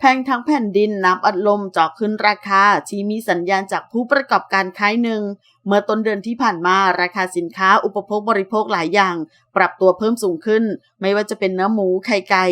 แพงทั้งแผ่นดินน้ำอัดลมเจาะขึ้นราคา ที่มีสัญญาณจากผู้ประกอบการค้ายหนึ่ง เมื่อต้นเดือนที่ผ่านมาราคาสินค้าอุปโภคบริโภคหลายอย่าง ปรับตัวเพิ่มสูงขึ้น ไม่ว่าจะเป็นเนื้อหมูไข่ไก่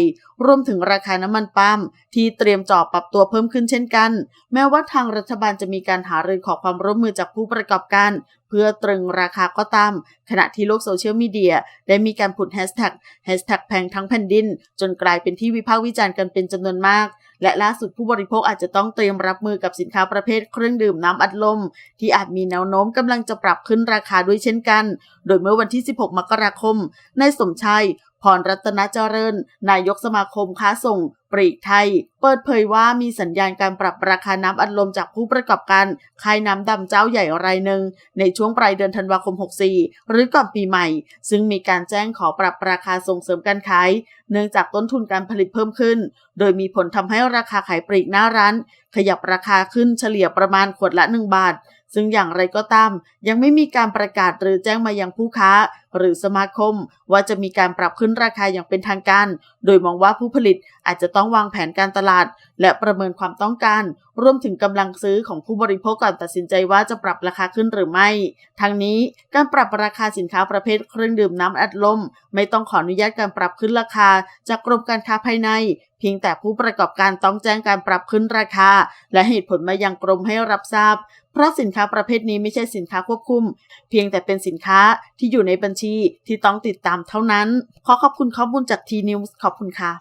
รวมถึงราคาน้ำมันปาล์มที่เตรียมจ่อปรับตัวเพิ่มขึ้นเช่นกัน แม้ว่าทางรัฐบาลจะมีการหารือขอความร่วมมือจากผู้ประกอบการ เพื่อตรึงราคาก็ตาม ขณะที่โลกโซเชียลมีเดียได้มีการผุดแฮชแท็กแฮชแท็กแพงทั้งแผ่นดิน จนกลายเป็นที่วิพากษ์วิจารณ์กันเป็นจำนวนมากและล่าสุดผู้บริโภคอาจจะต้องเตรียมรับมือกับสินค้าประเภทเครื่องดื่มน้ำอัดลม ที่อาจมีแนวโน้มกำลังจะปรับขึ้นราคาด้วยเช่นกัน โดยเมื่อวันที่ 16 มกราคม นายสมชัย พรรัตนเจริญ นายกสมาคมค้าส่งปลีกไทย เปิดเผยว่ามีสัญญาณการปรับราคาน้ำอัดลมจากผู้ประกอบการขายน้ำดำเจ้าใหญ่รายหนึ่ง ในช่วงปลายเดือนธันวาคม 64 หรือก่อนปีใหม่ ซึ่งมีการแจ้งขอปรับราคาส่งเสริมการขาย เนื่องจากต้นทุนการผลิตเพิ่มขึ้น โดยมีผลทำให้ราคาขายปลีกหน้าร้าน ขยับราคาขึ้นเฉลี่ยประมาณขวดละ 1 บาท ซึ่งอย่างไรก็ตามยังไม่มีการประกาศหรือแจ้งมายังผู้ค้า หรือสมาคม ว่าจะมีการปรับขึ้นราคาอย่างเป็นทางการ โดยมองว่าผู้ผลิตอาจจะต้องวางแผนการตลาด และประเมินความต้องการ รวมถึงกำลังซื้อของผู้บริโภคก่อนตัดสินใจว่าจะปรับราคาขึ้นหรือไม่ ทั้งนี้การปรับราคาสินค้าประเภทเครื่องดื่มน้ำอัดลม ไม่ต้องขออนุญาตการปรับขึ้นราคา จากกรมการค้าภายในเพียงแต่ผู้ประกอบการต้องแจ้งการปรับขึ้นราคา และเหตุผลมายังกรมให้รับทราบ เพราะสินค้าประเภทนี้ไม่ใช่สินค้าควบคุม เพียงแต่เป็นสินค้าที่อยู่ในบัญชีที่ต้องติดตามเท่านั้น ขอขอบคุณข้อมูลจากทีนิวส์ขอบคุณค่ะ